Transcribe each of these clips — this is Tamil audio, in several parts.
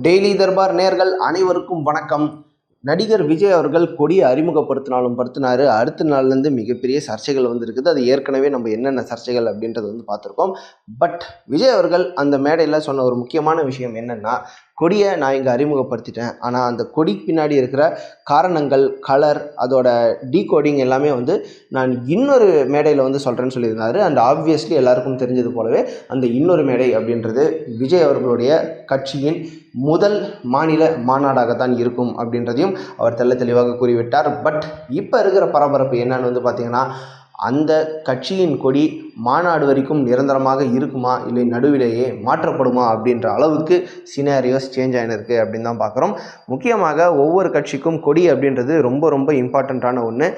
டெய்லி தர்பார் நேர்கள் அனைவருக்கும் வணக்கம். நடிகர் விஜய் அவர்கள் கொடியை அறிமுகப்படுத்தினாலும் படுத்தினாரு. அடுத்த நாள்லேருந்து மிகப்பெரிய சர்ச்சைகள் வந்திருக்குது. அது ஏற்கனவே நம்ம என்னென்ன சர்ச்சைகள் அப்படின்றத வந்து பார்த்துருக்கோம். பட் விஜய் அவர்கள் அந்த மேடையில் சொன்ன ஒரு முக்கியமான விஷயம் என்னென்னா கொடியை நான் இங்கே அறிமுகப்படுத்திட்டேன். ஆனால் அந்த கொடி பின்னாடி இருக்கிற காரணங்கள் கலர் அதோட டீகோடிங் எல்லாமே வந்து நான் இன்னொரு மேடையில் வந்து சொல்கிறேன்னு சொல்லியிருந்தாரு. அண்ட் ஆப்வியஸ்லி எல்லாருக்கும் தெரிஞ்சது போலவே அந்த இன்னொரு மேடை அப்படின்றது விஜய் அவர்களுடைய கட்சியின் முதல் மாநில மாநாடாகத்தான் இருக்கும் அப்படின்றதையும் அவர் தெள்ள தெளிவாக கூறிவிட்டார். பட் இப்போ இருக்கிற பரபரப்பு என்னன்னு வந்து பார்த்தீங்கன்னா அந்த கட்சியின் கொடி மாநாடு வரைக்கும் நிரந்தரமாக இருக்குமா? இல்லை நடுவிலேயே மாற்றப்படுமா? அப்படின்ற அளவுக்கு சினாரியோஸ் சேஞ்ச் ஆகினிருக்கு அப்படின்னு தான் பார்க்குறோம். முக்கியமாக ஒவ்வொரு கட்சிக்கும் கொடி அப்படின்றது ரொம்ப ரொம்ப இம்பார்ட்டண்ட்டான ஒன்று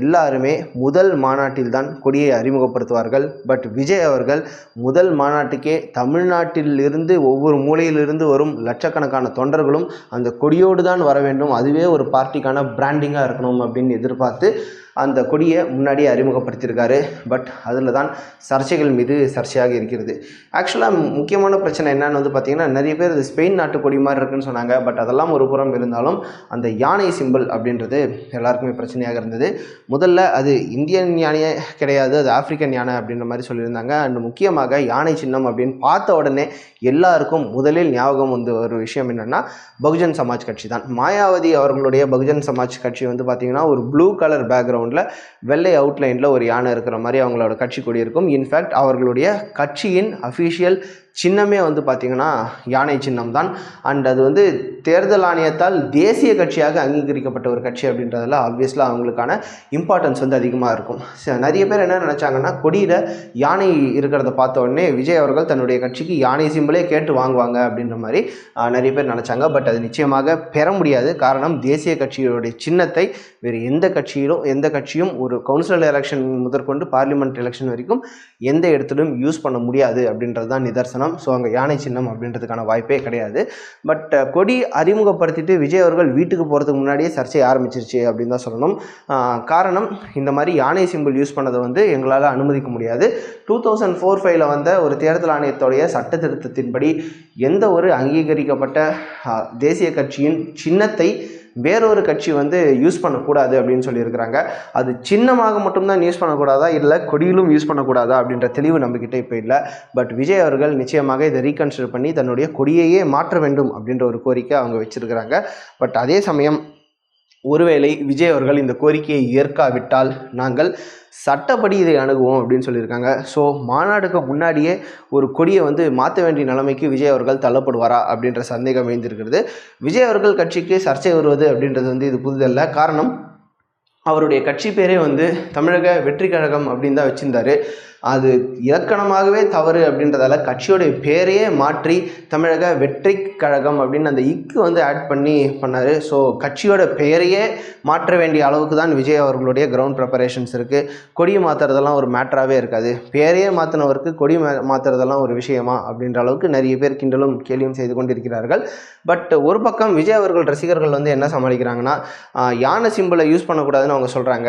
எல்லாருமே முதல் மாநாட்டில் தான் கொடியை அறிமுகப்படுத்துவார்கள். பட் விஜய் அவர்கள் முதல் மாநாட்டுக்கே தமிழ்நாட்டிலிருந்து ஒவ்வொரு மூலையிலிருந்து வரும் லட்சக்கணக்கான தொண்டர்களும் அந்த கொடியோடு தான் வர வேண்டும். அதுவே ஒரு பார்ட்டிக்கான பிராண்டிங்காக இருக்கணும் அப்படின்னு எதிர்பார்த்து அந்த கொடியை முன்னாடியே அறிமுகப்படுத்தியிருக்காரு. பட் அதில் தான் சர்ச்சைகள் மீது சர்ச்சையாக இருக்கிறது. ஆக்சுவலாக முக்கியமான பிரச்சனை என்னன்னு வந்து பார்த்திங்கன்னா நிறைய பேர் இது ஸ்பெயின் நாட்டு கொடி மாதிரி இருக்குன்னு சொன்னாங்க. பட் அதெல்லாம் ஒரு புறம் இருந்தாலும் அந்த யானை சிம்பிள் அப்படின்றது எல்லாருக்குமே பிரச்சனையாக இருந்தது. முதல்ல அது இந்தியன் யானையே கிடையாது அது ஆப்பிரிக்கன் யானை அப்படின்ற மாதிரி சொல்லியிருந்தாங்க. அண்ட் முக்கியமாக யானை சின்னம் அப்படின்னு பார்த்த உடனே எல்லாருக்கும் முதலில் ஞாபகம் வந்து ஒரு விஷயம் என்னென்னா பகுஜன் சமாஜ் கட்சி தான். மாயாவதி அவர்களுடைய பகுஜன் சமாஜ் கட்சி வந்து பார்த்திங்கன்னா ஒரு ப்ளூ கலர் பேக்ரவுண்டில் வெள்ளை அவுட்லைனில் ஒரு யானை இருக்கிற மாதிரி அவங்களோட கட்சி கொடி இருக்கும். இன்ஃபேக்ட் அவர்களுடைய கட்சியின் அஃபீஷியல் சின்னமே வந்து பார்த்திங்கன்னா யானை சின்னம் தான் அண்ட் அது வந்து தேர்தல் ஆணையத்தால் தேசிய கட்சியாக அங்கீகரிக்கப்பட்ட ஒரு கட்சி அப்படின்றதில் ஆப்வியஸ்லாக அவங்களுக்கான இம்பார்ட்டன்ஸ் வந்து அதிகமாக இருக்கும். நிறைய பேர் என்ன நினச்சாங்கன்னா கொடியில் யானை இருக்கிறத பார்த்த உடனே விஜய் அவர்கள் தன்னுடைய கட்சிக்கு யானை சிம்பிளே கேட்டு வாங்குவாங்க அப்படின்ற மாதிரி நிறைய பேர் நினச்சாங்க. பட் அது நிச்சயமாக பெற முடியாது. காரணம் தேசிய கட்சியுடைய சின்னத்தை வேறு எந்த கட்சியிலும் எந்த கட்சியும் ஒரு கவுன்சிலர் எலெக்ஷன் முதற்கொண்டு பார்லிமெண்ட் எலெக்ஷன் வரைக்கும் எந்த இடத்திலும் யூஸ் பண்ண முடியாது அப்படின்றது தான் நிதர்சனம். ஸோ அங்கே யானை சின்னம் அப்படின்றதுக்கான வாய்ப்பே கிடையாது. பட் கொடி அறிமுகப்படுத்திட்டு விஜய் அவர்கள் வீட்டுக்கு போகிறதுக்கு முன்னாடியே சர்ச்சை ஆரம்பிச்சிருச்சு அப்படின்னு தான் சொல்லணும். காரணம் இந்த மாதிரி யானை சிம்பிள் யூஸ் பண்ணதை வந்து எங்களால் அனுமதிக்க முடியாது. டூ தௌசண்ட் ஃபோர் ஃபைவ்ல வந்த ஒரு தேர்தல் ஆணையத்துடைய சட்ட திருத்தத்தின்படி எந்த ஒரு அங்கீகரிக்கப்பட்ட தேசிய கட்சியின் சின்னத்தை வேறொரு கட்சி வந்து யூஸ் பண்ணக்கூடாது அப்படின்னு சொல்லியிருக்கிறாங்க. அது சின்னமாக மட்டும்தான் யூஸ் பண்ணக்கூடாதா? இல்லை கொடியிலும் யூஸ் பண்ணக்கூடாதா? அப்படின்ற தெளிவு நம்மக்கிட்ட இப்போ இல்லை. பட் விஜய் அவர்கள் நிச்சயமாக இதை ரீகன்சிடர் பண்ணி தன்னுடைய கொடியையே மாற்ற வேண்டும் அப்படின்ற ஒரு கோரிக்கை அவங்க வச்சுருக்கிறாங்க. பட் அதே சமயம் ஒருவேளை விஜய் அவர்கள் இந்த கோரிக்கையை ஏற்காவிட்டால் நாங்கள் சட்டப்படி இதை அணுகுவோம் அப்படின்னு சொல்லியிருக்காங்க. ஸோ மாநாடுக்கு முன்னாடியே ஒரு கொடியை வந்து மாற்ற வேண்டிய நிலைமைக்கு விஜய் அவர்கள் தள்ளப்படுவாரா அப்படின்ற சந்தேகம் எழுந்திருக்கிறது. விஜய் அவர்கள் கட்சிக்கு சர்ச்சை வருவது அப்படின்றது வந்து இது புதுதல்ல காரணம் அவருடைய கட்சி பேரே வந்து தமிழக வெற்றி கழகம் அப்படின்னு தான் வச்சுருந்தாரு. அது இலக்கணமாகவே தவறு அப்படின்றதால கட்சியோடைய பேரையே மாற்றி தமிழக வெற்றி கழகம் அப்படின்னு அந்த இக்கு வந்து ஆட் பண்ணி பண்ணார். ஸோ கட்சியோட பெயரையே மாற்ற வேண்டிய அளவுக்கு தான் விஜய் அவர்களுடைய கிரவுண்ட் ப்ரிப்பரேஷன்ஸ் இருக்குது கொடியை மாற்றுறதெல்லாம் ஒரு மேட்டராகவே இருக்காது. பேரையே மாற்றினவருக்கு கொடி மா மாற்றுறதெல்லாம் ஒரு விஷயமா அப்படின்ற அளவுக்கு நிறைய பேர் கிண்டலும் கேலியும் செய்து கொண்டிருக்கிறார்கள். பட் ஒரு பக்கம் விஜய் அவர்கள் ரசிகர்கள் வந்து என்ன சமாளிக்கிறாங்கன்னா யானை சிம்பிளை யூஸ் பண்ணக்கூடாதுன்னு அவங்க சொல்கிறாங்க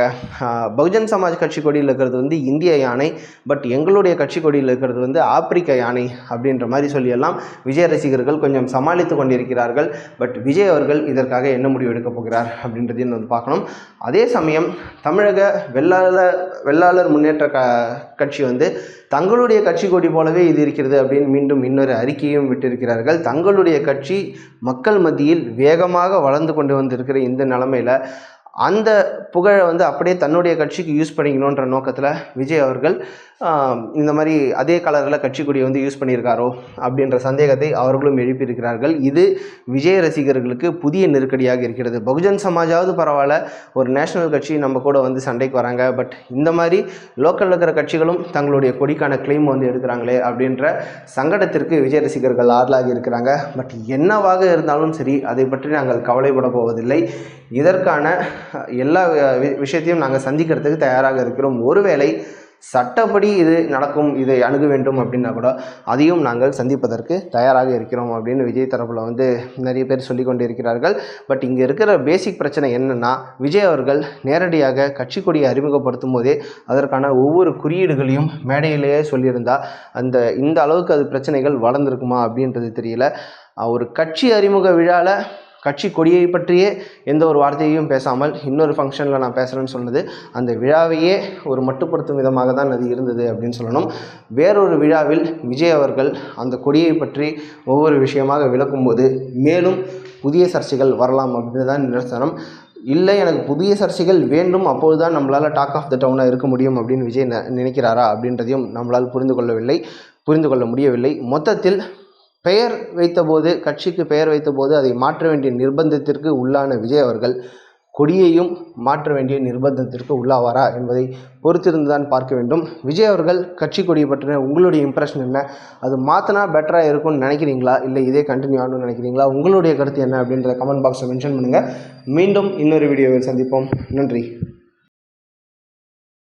பகுஜன் சமாஜ் கட்சி கொடியில் இருக்கிறது வந்து இந்திய யானை. பட் எங்களுடைய கட்சி கொடியில் இருக்கிறது வந்து ஆப்பிரிக்க யானை அப்படின்ற மாதிரி சொல்லியெல்லாம் விஜய் ரசிகர்கள் கொஞ்சம் சமாளித்து கொண்டிருக்கிறார்கள். பட் விஜய் அவர்கள் இதற்காக என்ன முடிவு எடுக்கப் போகிறார் அப்படின்றதையும் வந்து பார்க்கணும். அதே சமயம் தமிழக வெள்ளாளர் வெள்ளாளர் முன்னேற்ற க கட்சி வந்து தங்களுடைய கட்சி கொடி போலவே இது இருக்கிறது அப்படின்னு மீண்டும் இன்னொரு அறிக்கையும் விட்டிருக்கிறார்கள். தங்களுடைய கட்சி மக்கள் மத்தியில் வேகமாக வளர்ந்து கொண்டு வந்திருக்கிற இந்த நிலமையில அந்த புகழை வந்து அப்படியே தன்னுடைய கட்சிக்கு யூஸ் பண்ணிக்கணுன்ற நோக்கத்தில் விஜய் அவர்கள் இந்த மாதிரி அதே கலரில் கட்சி கொடியை வந்து யூஸ் பண்ணியிருக்காரோ அப்படின்ற சந்தேகத்தை அவர்களும் எழுப்பியிருக்கிறார்கள். இது விஜய் ரசிகர்களுக்கு புதிய நெருக்கடியாக இருக்கிறது. பகுஜன் சமாஜாவது பரவாயில்ல ஒரு நேஷனல் கட்சி நம்ம கூட வந்து சண்டைக்கு வராங்க பட் இந்த மாதிரி லோக்கலில் இருக்கிற கட்சிகளும் தங்களுடைய கொடிக்கான கிளைம் வந்து எடுக்கிறாங்களே அப்படின்ற சங்கடத்திற்கு விஜய் ரசிகர்கள் ஆளாகி இருக்கிறாங்க. பட் என்னவாக இருந்தாலும் சரி அதை பற்றி நாங்கள் கவலைப்பட போவதில்லை. இதற்கான எல்லா வி- விஷயத்தையும் நாங்கள் சந்திக்கிறதுக்கு தயாராக இருக்கிறோம். ஒருவேளை சட்டப்படி இது நடக்கும் இதை அணுக வேண்டும் அப்படின்னா கூட அதையும் நாங்கள் சந்திப்பதற்கு தயாராக இருக்கிறோம் அப்படின்னு விஜய் தரப்பில் வந்து நிறைய பேர் சொல்லி கொண்டு இருக்கிறார்கள் பட் இங்கே இருக்கிற பேசிக் பிரச்சனை என்னென்னா விஜய் அவர்கள் நேரடியாக கட்சி கொடியை அறிமுகப்படுத்தும் போதே அதற்கான ஒவ்வொரு குறியீடுகளையும் மேடையிலேயே சொல்லியிருந்தால் அந்த இந்த அளவுக்கு அது பிரச்சனைகள் வளர்ந்துருக்குமா அப்படின்றது தெரியல. ஒரு கட்சி அறிமுக விழாவில் கட்சி கொடியை பற்றியே எந்த ஒரு வார்த்தையையும் பேசாமல் இன்னொரு ஃபங்க்ஷனில் நான் பேசுகிறேன்னு சொன்னது அந்த விழாவையே ஒரு மட்டுப்படுத்தும் விதமாக தான் அது இருந்தது அப்படின்னு சொல்லணும். வேறொரு விழாவில் விஜய் அவர்கள் அந்த கொடியை பற்றி ஒவ்வொரு விஷயமாக விளக்கும்போது மேலும் புதிய சர்ச்சைகள் வரலாம் அப்படின்னு தான் நிரசனம் இல்லை எனக்கு புதிய சர்ச்சைகள் வேண்டும் அப்போது தான் நம்மளால் டாக் ஆஃப் த டவுனாக இருக்க முடியும் அப்படின்னு விஜய் ந- நினைக்கிறாரா அப்படின்றதையும் நம்மளால் புரிந்து கொள்ளவில்லை புரிந்து கொள்ள முடியவில்லை. மொத்தத்தில் பெயர் வைத்தபோது கட்சிக்கு பெயர் வைத்தபோது அதை மாற்ற வேண்டிய நிர்பந்தத்திற்கு உள்ளான விஜய் அவர்கள் கொடியையும் மாற்ற வேண்டிய நிர்பந்தத்திற்கு உள்ளாவாரா என்பதை பொறுத்திருந்து தான் பார்க்க வேண்டும். விஜய் அவர்கள் கட்சி கொடியை பற்றின உங்களுடைய இம்ப்ரெஷன் என்ன? அது மாற்றினா பெட்டராக இருக்கும்னு நினைக்கிறீங்களா? இல்லை இதே கண்டினியூ ஆகணும்னு நினைக்கிறீங்களா? உங்களுடைய கருத்து என்ன அப்படின்றத கமெண்ட் பாக்ஸில் மென்ஷன் பண்ணுங்கள் மீண்டும் இன்னொரு வீடியோவில் சந்திப்போம். நன்றி.